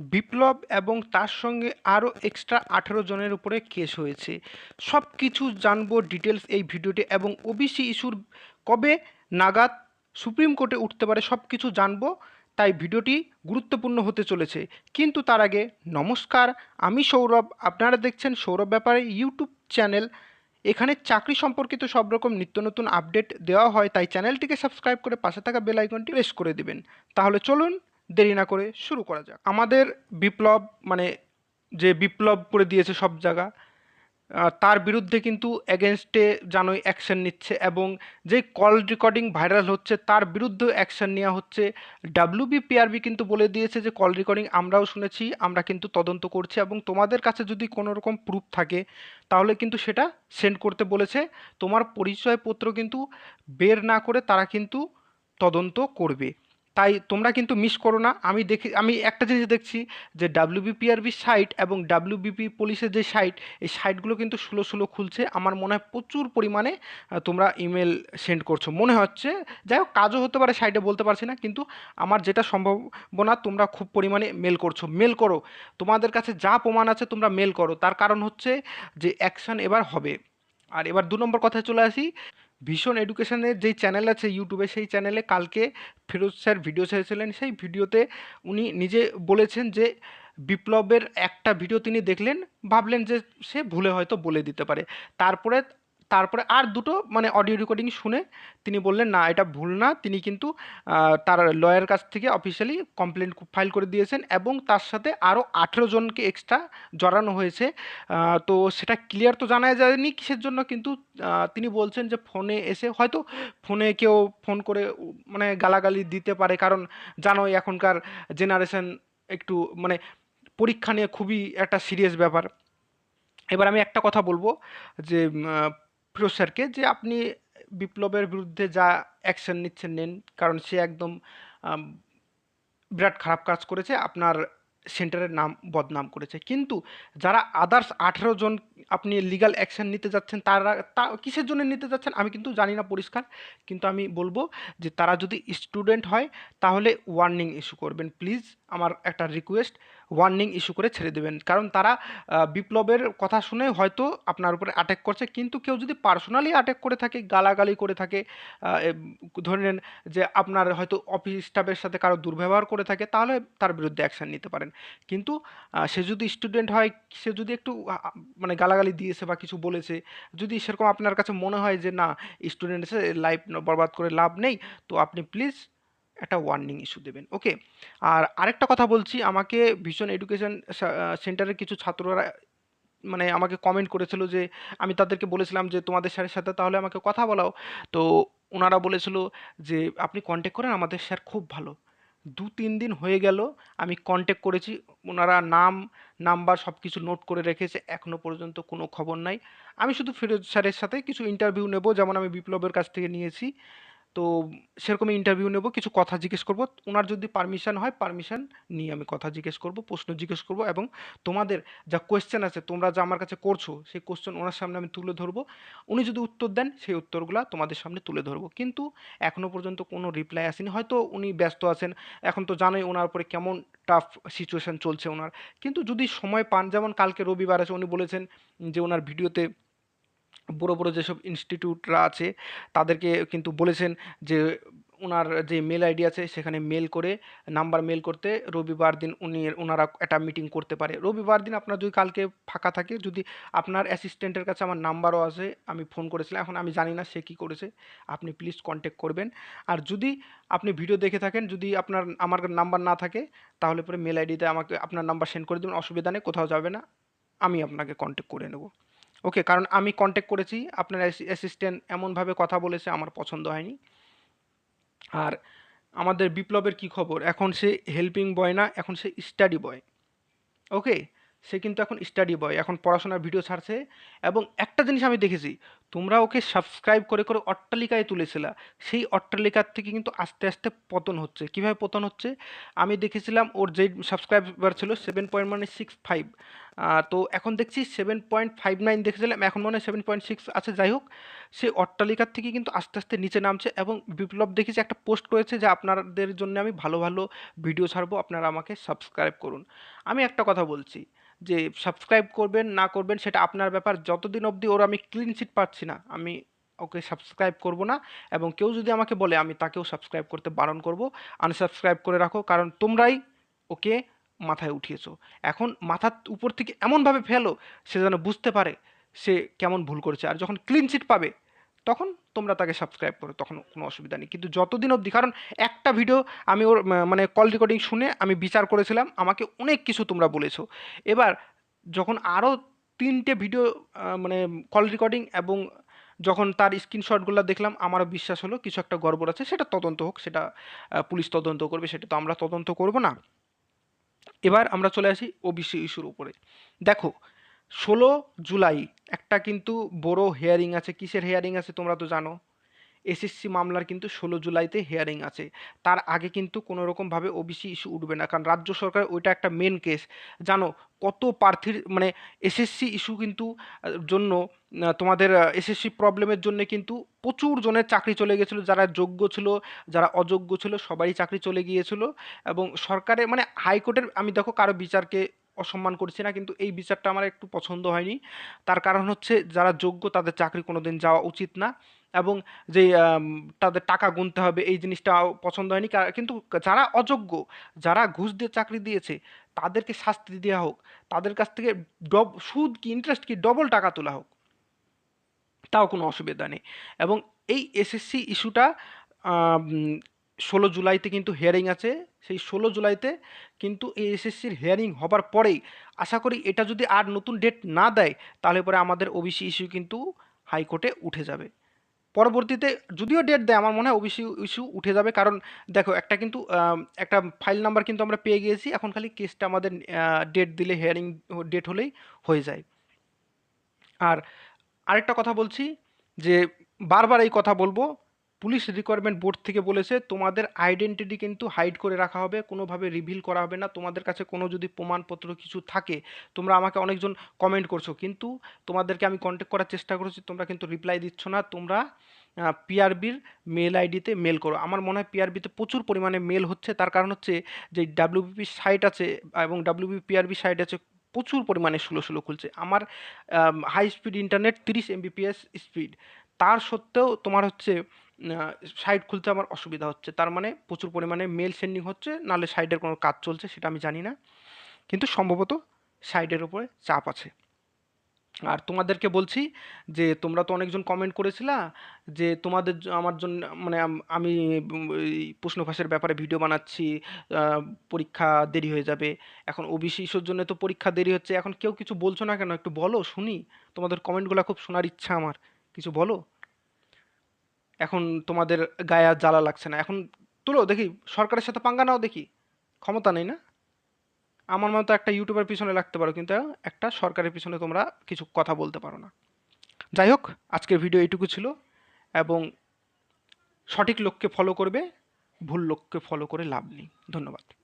বিপ্লব এবং তার সঙ্গে আরও এক্সট্রা আঠেরো জনের উপরে কেস হয়েছে। সব কিছু জানব ডিটেলস এই ভিডিওতে এবং ওবিসি ইস্যুর কবে নাগাদ সুপ্রিম কোর্টে উঠতে পারে সব কিছু জানব, তাই ভিডিওটি গুরুত্বপূর্ণ হতে চলেছে। কিন্তু তার আগে নমস্কার, আমি সৌরভ, আপনারা দেখছেন সৌরভ ব্যাপারে ইউটিউব চ্যানেল। এখানে চাকরি সম্পর্কিত সব রকম নিত্য নতুন আপডেট দেওয়া হয়, তাই চ্যানেলটিকে সাবস্ক্রাইব করে পাশে থাকা বেল আইকনটি প্রেস করে দিবেন। তাহলে চলুন দেরি না করে শুরু করা যাক। আমাদের বিপ্লব মানে যে বিপ্লব করে দিয়েছে সব জায়গা তার বিরুদ্ধে কিন্তু এগেনস্টে জানোই অ্যাকশন নিচ্ছে এবং যে কল রেকর্ডিং ভাইরাল হচ্ছে তার বিরুদ্ধেও অ্যাকশন নেওয়া হচ্ছে। ডাব্লিউবিপিআরবি কিন্তু বলে দিয়েছে যে কল রেকর্ডিং আমরাও শুনেছি, আমরা কিন্তু তদন্ত করছি এবং তোমাদের কাছে যদি কোনো রকম প্রুফ থাকে, তাহলে কিন্তু সেটা সেন্ড করতে বলেছে। তোমার পরিচয়পত্র কিন্তু বের না করে তারা কিন্তু তদন্ত করবে। তাই তোমরা কিন্তু মিস করো না। আমি দেখি, আমি একটা জিনিস দেখছি যে ডাব্লিউবিপিআরবি সাইট এবং ডাব্লিউবিপি পুলিশের যে সাইট এই সাইটগুলো কিন্তু ষোলো ষোলো খুলছে। আমার মনে হয় প্রচুর পরিমাণে তোমরা ইমেল সেন্ড করছ। মনে হচ্ছে, যাই হোক, কাজও হতে পারে সাইটে বলতে পারছি না, কিন্তু আমার যেটা সম্ভাবনা, তোমরা খুব পরিমাণে মেল করছ। মেল করো। তোমাদের কাছে যা প্রমাণ আছে, তোমরা মেল করো। তার কারণ হচ্ছে যে অ্যাকশন এবার হবে। আর এবার দু নম্বর কথায় চলে আসি। ভীষণ এডুকেশনের যেই চ্যানেল আছে ইউটিউবে সেই চ্যানেলে কালকে ফেরোজ স্যার ভিডিও ছেড়েছিলেন। সেই ভিডিওতে উনি নিজে বলেছেন যে, বিপ্লবের একটা ভিডিও তিনি দেখলেন, ভাবলেন যে সে ভুলে হয়তো বলে দিতে পারে। তারপরে তারপরে আর দুটো মানে অডিও রেকর্ডিং শুনে তিনি বললেন, না, এটা ভুল না। তিনি কিন্তু তার লয়ার কাছ থেকে অফিসিয়ালি কমপ্লেন ফাইল করে দিয়েছেন এবং তার সাথে আরও আঠেরো জনকে এক্সট্রা জড়ানো হয়েছে। তো সেটা ক্লিয়ার তো জানা যায়নি কিসের জন্য, কিন্তু তিনি বলছেন যে ফোনে এসে হয়তো ফোনে কেউ ফোন করে মানে গালাগালি দিতে পারে। কারণ জানোই এখনকার জেনারেশন একটু মানে পরীক্ষা নিয়ে খুবই একটা সিরিয়াস ব্যাপার। এবার আমি একটা কথা বলব যে ফিরোজ স্যারকে যে আপনি বিপ্লবের বিরুদ্ধে যা অ্যাকশন নিচ্ছেন, নেন। কারণ সে একদম বিরাট খারাপ কাজ করেছে, আপনার সেন্টারের নাম বদনাম করেছে। কিন্তু যারা আদার্স আঠেরো জন আপনি লিগ্যাল অ্যাকশন নিতে যাচ্ছেন, তারা, তা, কিসের জন্য নিতে যাচ্ছেন আমি কিন্তু জানি না পরিষ্কার। কিন্তু আমি বলব যে তারা যদি স্টুডেন্ট হয়, তাহলে ওয়ার্নিং ইস্যু করবেন। প্লিজ আমার একটা রিকোয়েস্ট ওয়ার্নিং ইস্যু করে ছেড়ে দেবেন। কারণ তারা বিপ্লবের কথা শুনে হয়তো আপনার উপরে অ্যাটাক করছে। কিন্তু কেউ যদি পার্সোনালি অ্যাটাক করে থাকে, গালাগালি করে থাকে ধরে নেন যে আপনার হয়তো অফিস স্টাফের সাথে কারও দুর্ব্যবহার করে থাকে, তাহলে তার বিরুদ্ধে অ্যাকশন নিতে পারেন। কিন্তু সে যদি স্টুডেন্ট হয়, সে যদি একটু মানে গালাগালি দিয়েছে বা কিছু বলেছে, যদি সেরকম আপনার কাছে মনে হয় যে, না স্টুডেন্ট এসে লাইফ বরবাদ করে লাভ নেই, তো আপনি প্লিজ একটা ওয়ার্নিং ইস্যু দেবেন ওকে আর আরেকটা কথা বলছি, আমাকে ভীষণ এডুকেশন সেন্টারের কিছু ছাত্ররা মানে আমাকে কমেন্ট করেছিল যে, আমি তাদেরকে বলেছিলাম যে, তোমাদের স্যারের সাথে তাহলে আমাকে কথা বলাও। তো ওনারা বলেছিল যে, আপনি কন্ট্যাক্ট করেন, আমাদের স্যার খুব ভালো। দু তিন দিন হয়ে গেল, আমি কন্ট্যাক্ট করেছি, ওনারা নাম নাম্বার সব কিছু নোট করে রেখেছে এখনও পর্যন্ত কোনো খবর নাই। আমি শুধু ফিরোজ স্যারের সাথে কিছু ইন্টারভিউ নেব, যেমন আমি বিপ্লবের কাছ থেকে নিয়েছি। তো সেরকম ইন্টারভিউ নেব, কিছু কথা জিজ্ঞেস করব। ওনার যদি পারমিশন হয় পারমিশন নিয়ে আমি কথা জিজ্ঞেস করব, প্রশ্ন জিজ্ঞেস করব এবং তোমাদের যা কোয়েশ্চেন আছে, তোমরা যা আমার কাছে করছ, সেই কোশ্চেন ওনার সামনে আমি তুলে ধরবো। উনি যদি উত্তর দেন, সেই উত্তরগুলো তোমাদের সামনে তুলে ধরবো। কিন্তু এখনও পর্যন্ত কোনো রিপ্লাই আসেনি। হয়তো উনি ব্যস্ত আছেন, এখন তো জানোই ওনার উপরে কেমন টাফ সিচুয়েশন চলছে ওনার কিন্তু যদি সময় পান, যেমন কালকে রবিবার আছে, উনি বলেছেন যে ওনার ভিডিওতে বড় বড় যেসব ইনস্টিটিউটরা আছে, তাদেরকে কিন্তু বলেছেন যে ওনার যে মেল আইডি আছে, সেখানে মেল করে নাম্বার মেল করতে রবিবার দিন উনি ওনারা একটা মিটিং করতে পারে। রবিবার দিন আপনার যদি কালকে ফাঁকা থাকে, যদি আপনার অ্যাসিস্ট্যান্টের কাছে আমার নাম্বারও আছে, আমি ফোন করেছিলাম, এখন আমি জানি না সে কী করেছে, আপনি প্লিজ কন্ট্যাক্ট করবেন। আর যদি আপনি ভিডিও দেখে থাকেন, যদি আপনার, আমার নাম্বার না থাকে, তাহলে পরে মেল আইডিতে আমাকে আপনার নাম্বার সেন্ড করে দেবেন, অসুবিধা নেই, কোথাও যাবে না, আমি আপনাকে কন্ট্যাক্ট করে নেব। ওকে কারণ আমি কন্ট্যাক্ট করেছি, আপনার অ্যাসিস্ট্যান্ট এমনভাবে কথা বলেছে, আমার পছন্দ হয়নি। আর আমাদের বিপ্লবের কি খবর? এখন সে হেল্পিং বয় না, এখন সে স্টাডি বয় ওকে সে কিন্তু এখন স্টাডি বয় এখন পড়াশোনার ভিডিও ছাড়ছে। এবং একটা জিনিস আমি দেখেছি তোমরা ওকে সাবস্ক্রাইব করে করে অট্টালিকায় তুলেছিলা। সেই অট্টালিকার থেকে কিন্তু আস্তে আস্তে পতন হচ্ছে। কীভাবে পতন হচ্ছে? আমি দেখেছিলাম ওর যেই সাবস্ক্রাইবার ছিল সেভেন পয়েন্ট মানে সিক্স ফাইভ তো এখন দেখছি সেভেন পয়েন্ট ফাইভ নাইন দেখেছিলাম, এখন মনে হয় সেভেন পয়েন্ট সিক্স আছে। যাই হোক, সে অট্টালিকার থেকে কিন্তু আস্তে আস্তে নিচে নামছে এবং বিপ্লব দেখেছি একটা পোস্ট করেছে যে আপনাদের জন্য আমি ভালো ভালো ভিডিও ছাড়বো, আপনারা আমাকে সাবস্ক্রাইব করুন। আমি একটা কথা বলছি যে সাবস্ক্রাইব করবেন, না করবেন, সেটা আপনার ব্যাপার। যতদিন অবধি ওর আমি ক্লিন সিট পাচ্ছি না। আমি ওকে সাবস্ক্রাইব করব না এবং কেউ যদি আমাকে বলে আমি তাকেও সাবস্ক্রাইব করতে বারণ করব আনসাবস্ক্রাইব করে রাখো কারণ তোমরাই ওকে মাথায় উঠিয়েছো। এখন মাথার উপর থেকে এমনভাবে ফেলো, সে যেন বুঝতে পারে সে কেমন ভুল করেছে। আর যখন ক্লিন চিট পাবে, তখন তোমরা তাকে সাবস্ক্রাইব করো, তখন কোনো অসুবিধা নেই। কিন্তু যতদিন অবধি, কারণ একটা ভিডিও আমি ওর মানে কল রেকর্ডিং শুনে আমি বিচার করেছিলাম, আমাকে অনেক কিছু তোমরা বলেছ। এবার যখন আরও তিনটে ভিডিও মানে কল রেকর্ডিং এবং যখন তার স্ক্রিনশটগুলো দেখলাম, আমারও বিশ্বাস হলো কিছু একটা গড়বড় আছে, সেটা তদন্ত হোক, সেটা পুলিশ তদন্ত করবে, সেটা তো আমরা তদন্ত করব না। এবার আমরা চলে আসি ওবিসি ইস্যুর উপরে। দেখো, ষোলো জুলাই একটা কিন্তু বড় হেয়ারিং আছে, কিসের হেয়ারিং আছে তোমরা তো জানো? এসএসসি মামলার কিন্তু ষোলো জুলাইতে হেয়ারিং আছে। তার আগে কিন্তু কোনো রকমভাবে ওবিসি ইস্যু উঠবে না। কারণ রাজ্য সরকার ওইটা একটা মেন কেস জানো, কত প্রার্থীর মানে এসএসসি ইস্যু কিন্তু জন্য তোমাদের এসএসসি প্রবলেমের জন্য কিন্তু প্রচুর জনের চাকরি চলে গেছিল। যারা যোগ্য ছিল, যারা অযোগ্য ছিল, সবারই চাকরি চলে গিয়েছিল। এবং সরকারের মানে হাইকোর্টের, আমি দেখো কারও বিচারকে অসম্মান করছি না, কিন্তু এই বিচারটা আমার একটু পছন্দ হয়নি। তার কারণ হচ্ছে যারা যোগ্য তাদের চাকরি কোনো দিন যাওয়া উচিত না এবং যে তাদের টাকা গুনতে হবে এই জিনিসটা পছন্দ হয়নি। কিন্তু যারা অযোগ্য, যারা ঘুষ দিয়ে চাকরি দিয়েছে, তাদেরকে শাস্তি দেওয়া হোক, তাদের কাছ থেকে ডব, সুদ কি ইন্টারেস্ট কি ডবল টাকা তোলা হোক, তাও কোনো অসুবিধা নেই। এবং এই এসএসসি ইস্যুটা ষোলো জুলাইতে কিন্তু হিয়ারিং আছে। সেই ষোলো জুলাইতে কিন্তু এই এসএসসির হিয়ারিং হবার পরেই আশা করি এটা যদি আর নতুন ডেট না দেয়, তাহলে পরে আমাদের ওবিসি ইস্যু কিন্তু হাইকোর্টে উঠে যাবে। পরবর্তীতে যদিও ডেট দেয়, আমার মনে হয় ওবিসি ইস্যু উঠে যাবে। কারণ দেখো, একটা কিন্তু একটা ফাইল নাম্বার কিন্তু আমরা পেয়ে গিয়েছি। এখন খালি কেসটা আমাদের ডেট দিলে হিয়ারিং ডেট হলেই হয়ে যায়। আর আরেকটা কথা বলছি যে বারবার এই কথা বলব পুলিশ রিকোয়ারমেন্ট বোর্ড থেকে বলেছে, তোমাদের আইডেন্টিটি কিন্তু হাইড করে রাখা হবে, কোনোভাবে রিভিল করা হবে না। তোমাদের কাছে কোনো যদি প্রমাণপত্র কিছু থাকে, তোমরা আমাকে অনেকজন কমেন্ট করছ। কিন্তু তোমাদেরকে আমি কন্ট্যাক্ট করার চেষ্টা করেছি, তোমরা কিন্তু রিপ্লাই দিচ্ছ না। তোমরা পিআরবির মেল আইডিতে মেল করো। আমার মনে হয় পিআরবিতে প্রচুর পরিমাণে মেল হচ্ছে। তার কারণ হচ্ছে যে ডাব্লিউবিপি সাইট আছে এবং ডাব্লিউবি পিআরবি সাইট আছে, প্রচুর পরিমাণে স্লো স্লো খুলছে। আমার হাই স্পিড ইন্টারনেট তিরিশ এমবিপিএস স্পিড তার সত্ত্বেও তোমার হচ্ছে সাইট খুলতে আমার অসুবিধা হচ্ছে। তার মানে প্রচুর পরিমাণে মেল সেন্ডিং হচ্ছে, নাহলে সাইটের কোনো কাজ চলছে সেটা আমি জানি না। কিন্তু সম্ভবত সাইটের উপরে চাপ আছে। আর তোমাদেরকে বলছি যে, তোমরা তো অনেকজন কমেন্ট করেছিলা যে, তোমাদের আমার জন্য মানে আমি প্রশ্ন ফাঁসের ব্যাপারে ভিডিও বানাচ্ছি পরীক্ষা দেরি হয়ে যাবে। এখন ওবিসি ইস্যুর জন্য তো পরীক্ষা দেরি হচ্ছে। এখন কেউ কিছু বলছো না কেন? একটু বলো, শুনি। তোমাদের কমেন্টগুলো খুব শোনার ইচ্ছা আমার। কিছু বলো? এখন তোমাদের গায়ে আর জ্বালা লাগছে না। এখন তুলো, দেখি, সরকারের সাথে পাঙ্গা নাও দেখি। ক্ষমতা নেই না? আমার মতো একটা ইউটিউবের পিছনে লাগতে পারো, কিন্তু একটা সরকারের পিছনে তোমরা কিছু কথা বলতে পারো না। যাই হোক, আজকের ভিডিও এইটুকু ছিল, এবং সঠিক লোককে ফলো করবে, ভুল লোককে ফলো করে লাভ নেই। ধন্যবাদ।